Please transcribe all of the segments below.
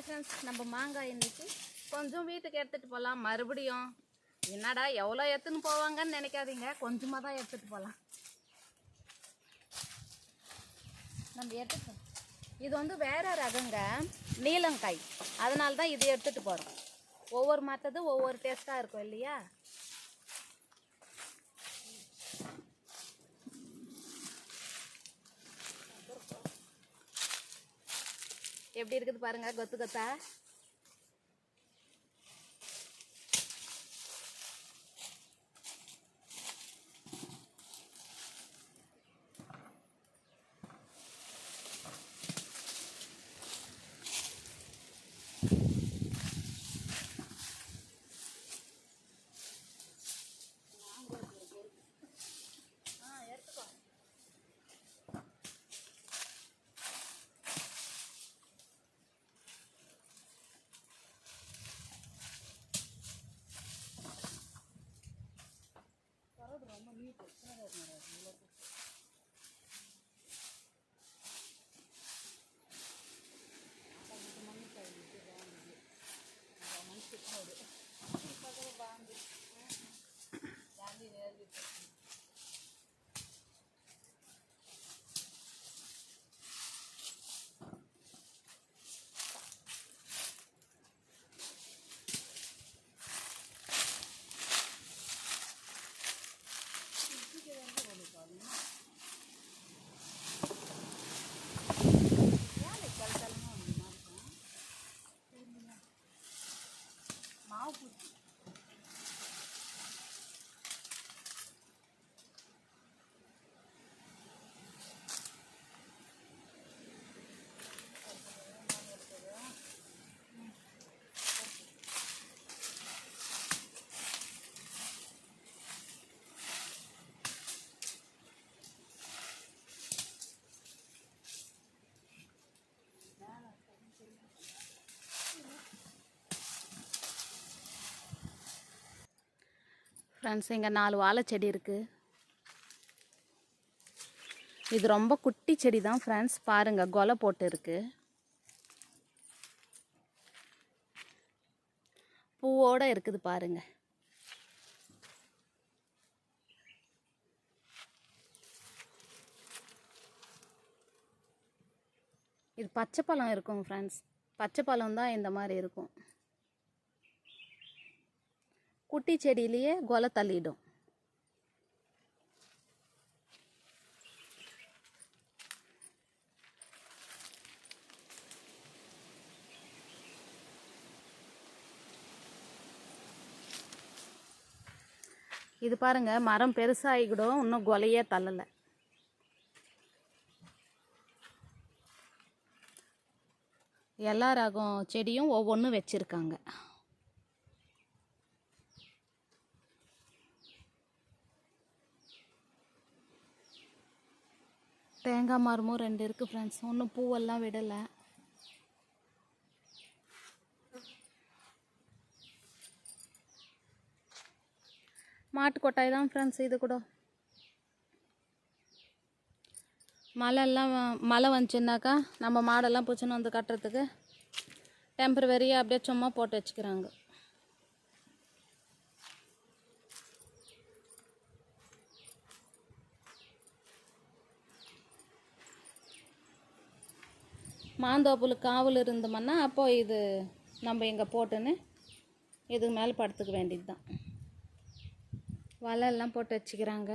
Hi friends நம்ம மாங்காய் இன்னைக்கு கொஞ்சம் வீட்டுக்கு எடுத்துகிட்டு போகலாம் மறுபடியும் என்னடா எவ்வளோ எடுத்துன்னு போவாங்கன்னு நினைக்காதீங்க. கொஞ்சமாக தான் எடுத்துகிட்டு போகலாம் நம்ம எடுத்துட்டு இது வந்து வேற ரகங்க நீலங்காய். அதனால தான் இது எடுத்துகிட்டு போகிறோம் ஒவ்வொரு மற்றது ஒவ்வொரு டேஸ்ட்டாக இருக்கும் இல்லையா? எப்படி இருக்குது பாருங்க கொத்து கொத்தா? লাউ কুচি ஃப்ரெண்ட்ஸ் இங்கே நாலு வாழை செடி இருக்குது இது ரொம்ப குட்டி செடி தான் ஃப்ரெண்ட்ஸ் பாருங்கள் கொலை போட்டு இருக்கு. பூவோட இருக்குது பாருங்கள் இது பச்சை பழம் இருக்கும் ஃப்ரெண்ட்ஸ் பச்சை பழம் தான் இந்த மாதிரி இருக்கும். குட்டி செடியிலேயே கொலை தள்ளிடும். இது பாருங்க மரம் பெருசாகிக்கிடும் இன்னும் கொலையே தள்ளலை. எல்லா ரகம் செடியும் ஒவ்வொன்றும் வச்சுருக்காங்க. தேங்காய் மரமும் ரெண்டு இருக்குது ஃப்ரெண்ட்ஸ் ஒன்றும் பூவெல்லாம் விடலை. மாட்டு கொட்டாய் தான் ஃப்ரெண்ட்ஸ் இது கூட. மழைலாம் மழை வந்துச்சுன்னாக்கா நம்ம மாடெல்லாம் பூச்சின்னு வந்து கட்டுறதுக்கு டெம்பரவரியாக அப்படியே சும்மா போட்டு வச்சுக்கிறாங்க. மாந்தோப்புல காவல் இருந்தோம்னா அப்போது இது நம்ம இங்கே போட்டுன்னு இதுக்கு மேலே படுத்துக்க வேண்டியது தான் வலையெல்லாம் போட்டு வச்சுக்கிறாங்க.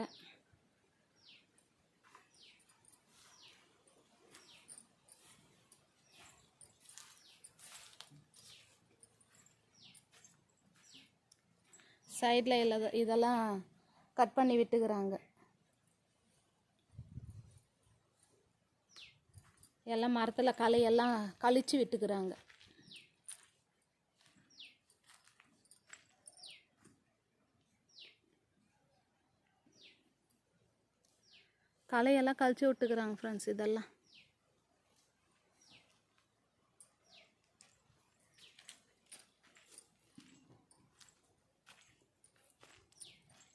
சைடில் இல்லை இதெல்லாம் கட் பண்ணி விட்டுக்கிறாங்க. எல்லாம் மரத்தில் களையெல்லாம் கழித்து விட்டுக்கிறாங்க. களையெல்லாம் கழிச்சு விட்டுக்கிறாங்க ஃப்ரெண்ட்ஸ் இதெல்லாம்.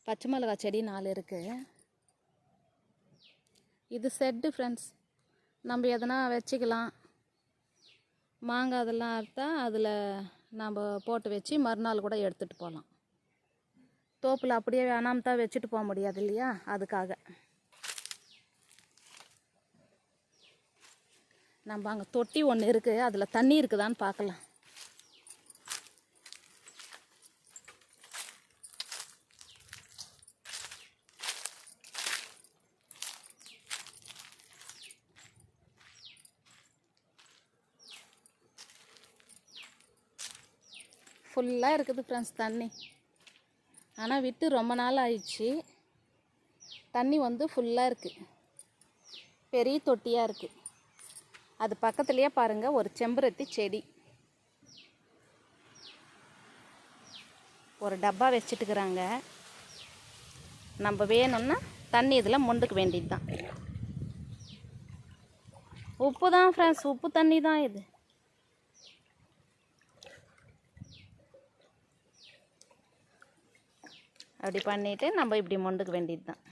பச்சை மிளகா செடி நாலு இருக்குது இது செட்டு ஃப்ரெண்ட்ஸ் நம்ம எதனா வச்சுக்கலாம். மாங்காய் அதெல்லாம் அறுத்தா அதில் நம்ம போட்டு வச்சு மறுநாள் கூட எடுத்துகிட்டு போகலாம் தோப்பில் அப்படியே வேணாம்தான் வச்சுட்டு போக முடியாது இல்லையா? அதுக்காக. நம்ம அங்கே தொட்டி ஒன்று இருக்குது அதில் தண்ணி இருக்குதான்னு பார்க்கலாம். ஃபுல்லாக இருக்குது ஃப்ரெண்ட்ஸ் தண்ணி. ஆனால் விட்டு ரொம்ப நாள் ஆயிடுச்சு. தண்ணி வந்து ஃபுல்லாக இருக்குது பெரிய தொட்டியாக இருக்குது அது பக்கத்துலேயே பாருங்கள் ஒரு செம்பருத்தி செடி. ஒரு டப்பா வச்சுட்டுக்கிறாங்க நம்ம வேணும்னா தண்ணி இதில் மொண்டுக்க வேண்டியது தான் உப்பு தான் ஃப்ரெண்ட்ஸ் உப்பு தண்ணி தான் இது. அப்படி பண்ணிவிட்டு நம்ம இப்படி மொண்டுக்க வேண்டியது தான்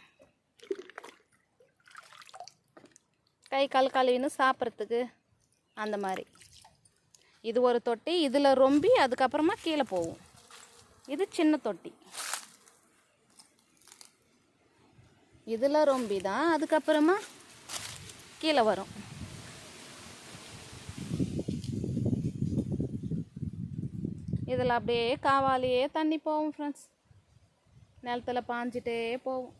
கை கால் கழுவின்னு சாப்பிட்றதுக்கு அந்த மாதிரி. இது ஒரு தொட்டி இதில் ரொம்பி அதுக்கப்புறமா கீழே போகும். இது சின்ன தொட்டி. இதில் ரொம்பி தான் அதுக்கப்புறமா கீழே வரும். இதில் அப்படியே காவாலேயே தண்ணி போகும் ஃப்ரெண்ட்ஸ் நிலத்துல பாஞ்சிட்டே போகும்.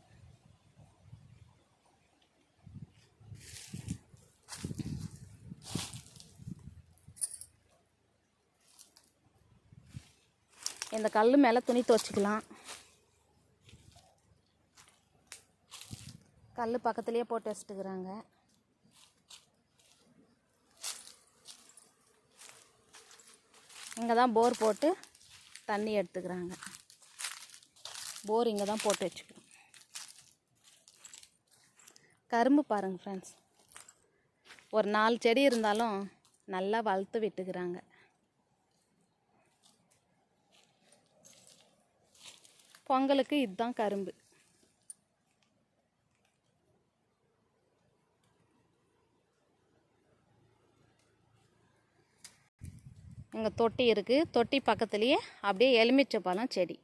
இந்த கல் மேலே துணி துவச்சிக்கலாம். கல் பக்கத்துலேயே போட்டு வச்சுட்டுக்கிறாங்க. இங்கே தான் போர் போட்டு தண்ணி எடுத்துக்கிறாங்க. போர் இங்கே தான் போட்டு வச்சுக்கிறோம் கரும்பு பாருங்கள் ஃப்ரெண்ட்ஸ் ஒரு நாலு செடி இருந்தாலும் நல்லா வளர்த்து விட்டுக்கிறாங்க. பொங்கலுக்கு இதுதான் கரும்பு. இங்கே தொட்டி இருக்குது தொட்டி பக்கத்துலேயே அப்படியே எலுமிச்சை பழம் செடி.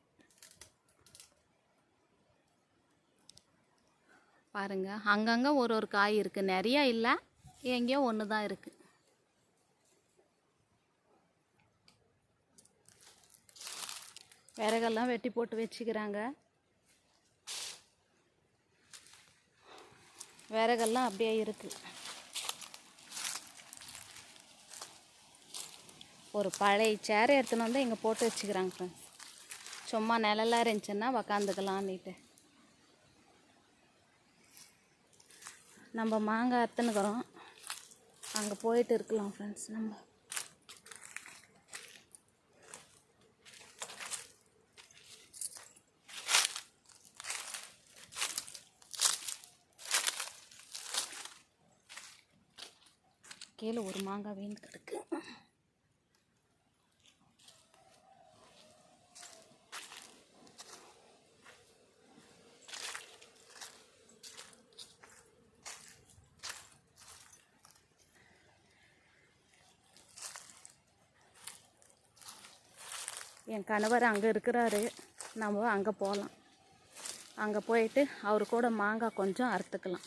பாருங்க. அங்கங்கே ஒரு ஒரு காய் இருக்குது நிறையா இல்லை. எங்கேயோ ஒன்று தான் இருக்குது விறகெல்லாம் வெட்டி போட்டு வச்சுக்கிறாங்க. விறகெல்லாம் அப்படியே இருக்குது ஒரு பழைய சேர் எடுத்துன்னு வந்து இங்கே போட்டு வச்சுக்கிறாங்க ஃப்ரெண்ட்ஸ் சும்மா நிழலாக இருந்துச்சுன்னா உக்காந்துக்கலான்னுட்டு நம்ம மாங்காய் அறுத்துனுக்குறோம் அங்கே போயிட்டு இருக்கலாம் ஃப்ரெண்ட்ஸ் நம்ம. கீழே ஒரு மாங்காய் வேந்து கிடக்கு. என் கணவர் அங்கே இருக்கிறாரு. நம்ம அங்கே போகலாம் அங்கே போயிட்டு அவர் கூட மாங்காய் கொஞ்சம் அறுத்துக்கலாம்.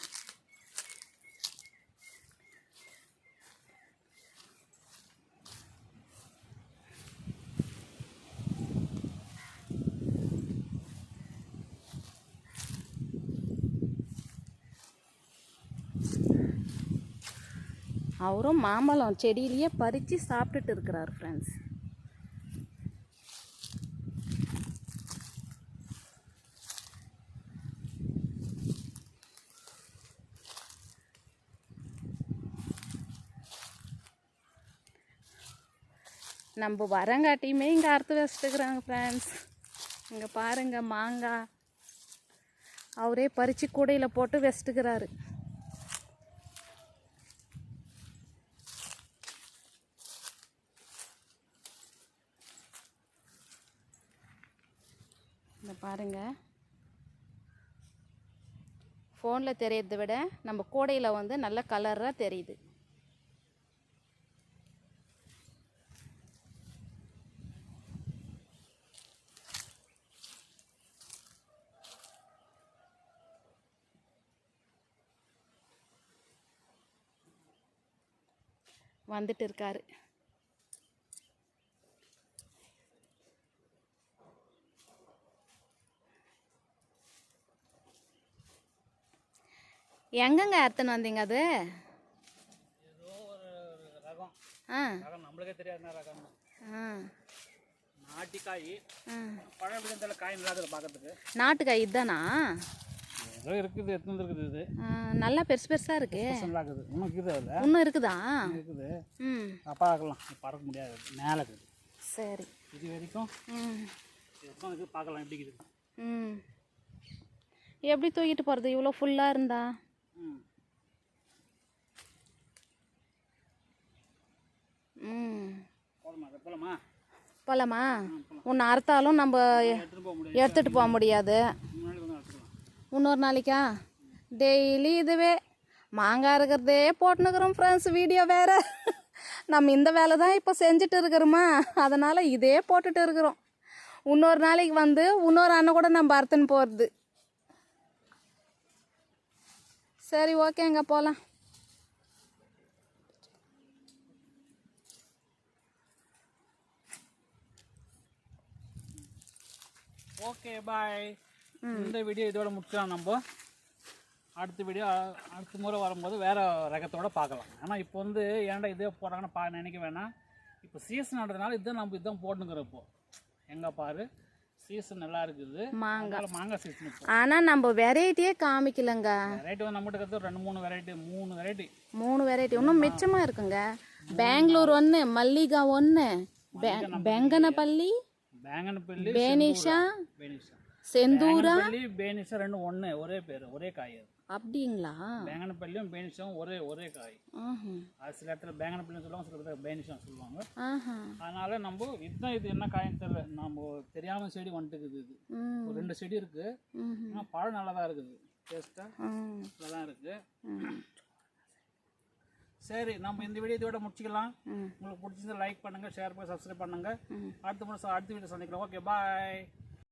அவரும் மாம்பழம் செடியிலேயே பறித்து சாப்பிட்டுட்டு இருக்கிறார் ஃப்ரெண்ட்ஸ் நம்ம வரங்காட்டியுமே இங்கே அறுத்து வச்சுட்டுக்கிறாங்க ஃப்ரெண்ட்ஸ் இங்கே பாருங்க மாங்காய் அவரே பறித்து கூடையில் போட்டு வச்சுட்டுக்கிறாரு. இந்த பாருங்க. ஃபோனில் தெரியறதை விட நம்ம கூடையில் வந்து நல்ல கலராக தெரியுது. வந்துட்டு இருக்காரு எங்கங்க அர்த்தம் வந்தீங்க அது? ஆ. நம்மளுக்கே தெரியாது ஆ. நாட்டிக்காய். பழம் காய் நல்லா பார்க்கறதுக்கு. நாட்டுக்காய் இதுதானா? இருக்குது எத்தனை இருக்குது இது. நல்லா பெருசு பெருசாக இருக்கு. இருக்குது. இன்னும் இருக்குது அதில் இன்னும் இருக்குதா? இருக்குது. ம். பார்க்கலாம். பறக்க முடியாது. மேலே இருக்குது. சரி. இது வரைக்கும் ம். இருக்குது பார்க்கலாம். எப்படி இருக்குது? ம். எப்படி தூக்கிட்டு போகிறது இவ்வளோ ஃபுல்லாக இருந்தா? ம். ம். போகலாமா அதை போகலாமா போகலாமா ஒன்று அறுத்தாலும் நம்ம எடுத்துகிட்டு போக முடியாது எடுத்துகிட்டு போக முடியாது முன்னாடி வந்து எடுத்துக்கலாம் இன்னொரு நாளைக்கா? டெய்லி இதுவே. மாங்காய் இருக்கிறதே போட்டுனுக்குறோம் ஃப்ரெண்ட்ஸ் வீடியோ வேறு. நம்ம இந்த வேலை தான் இப்போ செஞ்சுட்டு இருக்கிறோமா? அதனால் இதே போட்டுட்டு இருக்கிறோம். இன்னொரு நாளைக்கு வந்து இன்னொரு அண்ணன் கூட நம்ம அறுத்துன்னு போகிறது சரி ஓகேங்க போகலாம் ஓகே பாய் இந்த வீடியோ இதோட முடிச்சிடலாம் நம்ம. அடுத்த வீடியோ அடுத்த முறை வரும்போது வேற ரகத்தோட பார்க்கலாம். ஆனால் இப்போ வந்து ஏன்டா இதே போடுறாங்கன்னு பா நினைக்க வேணாம். இப்போ சீசன் ஆடுறதுனால இதான் நம்ம இதான் போட்டுங்கிறோம் இப்போ. எங்க பாரு? சீசன் நல்லா இருக்குது. மாங்காய். மாங்காய் சீசன் ஆனால் நம்ம வெரைட்டியே காமிக்கலங்க. வெரைட்டி வந்து நம்மகிட்ட இருக்கிறது ரெண்டு மூணு வெரைட்டி மூணு வெரைட்டி மூணு வெரைட்டி இன்னும் மிச்சமாக இருக்குங்க. பெங்களூர் ஒன்று மல்லிகா ஒன்று பெங்கனப்பள்ளி பேங்கனப்பள்ளி பேனிஷா பேனிஷா செந்தூரா? பள்ளி பேனிஷா ரெண்டும் ஒன்று ஒரே பேர் ஒரே காய் அது. அப்படிங்களா? பேங்கனப்பள்ளியும் பேனிஷாவும் ஒரே ஒரே காய். அது சில இடத்துல பேங்கனப்பள்ளியும் சொல்லுவாங்க சில இடத்துல பேனிஷாவும் சொல்லுவாங்க. அதனால நம்ம இதுதான் இது என்ன காயின்னு தெரியல. நம்ம தெரியாம செடி வந்துட்டுக்குது இது. ஒரு ரெண்டு செடி இருக்கு. ஆனால் பழம் நல்லா தான் இருக்குது. டேஸ்ட்டாக நல்லா தான் இருக்கு. சரி நம்ம இந்த வீடியோ இதோட முடிச்சுக்கலாம். உங்களுக்கு பிடிச்சிருந்தா லைக் பண்ணுங்க ஷேர் பண்ணி சப்ஸ்கிரைப் பண்ணுங்க. அடுத்த முறை அடுத்த வீடியோ சந்திக்கலாம். Okay bye